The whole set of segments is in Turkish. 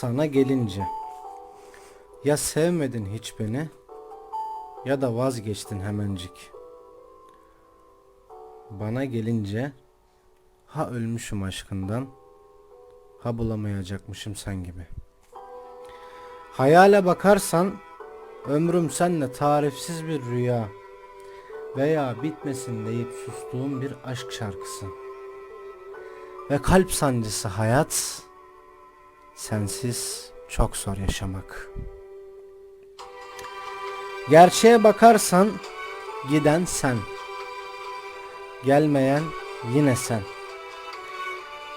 Sana gelince ya sevmedin hiç beni ya da vazgeçtin hemencik. Bana gelince ha ölmüşüm aşkından ha bulamayacakmışım sen gibi. Hayale bakarsan ömrüm senle tarifsiz bir rüya veya bitmesin deyip sustuğum bir aşk şarkısı. Ve kalp sancısı hayat sensiz çok zor yaşamak. Gerçeğe bakarsan giden sen. Gelmeyen yine sen.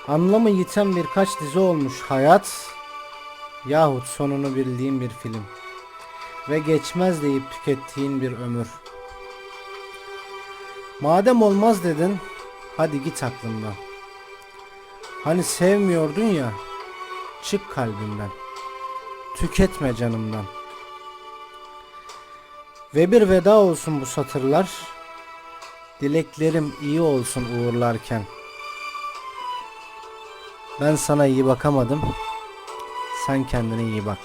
Anlamı yiten birkaç dizi olmuş hayat yahut sonunu bildiğin bir film ve geçmez deyip tükettiğin bir ömür. Madem olmaz dedin hadi git aklımdan. Hani sevmiyordun ya çık kalbimden. Tüketme canımdan. Ve bir veda olsun bu satırlar. Dileklerim iyi olsun uğurlarken. Ben sana iyi bakamadım. Sen kendine iyi bak.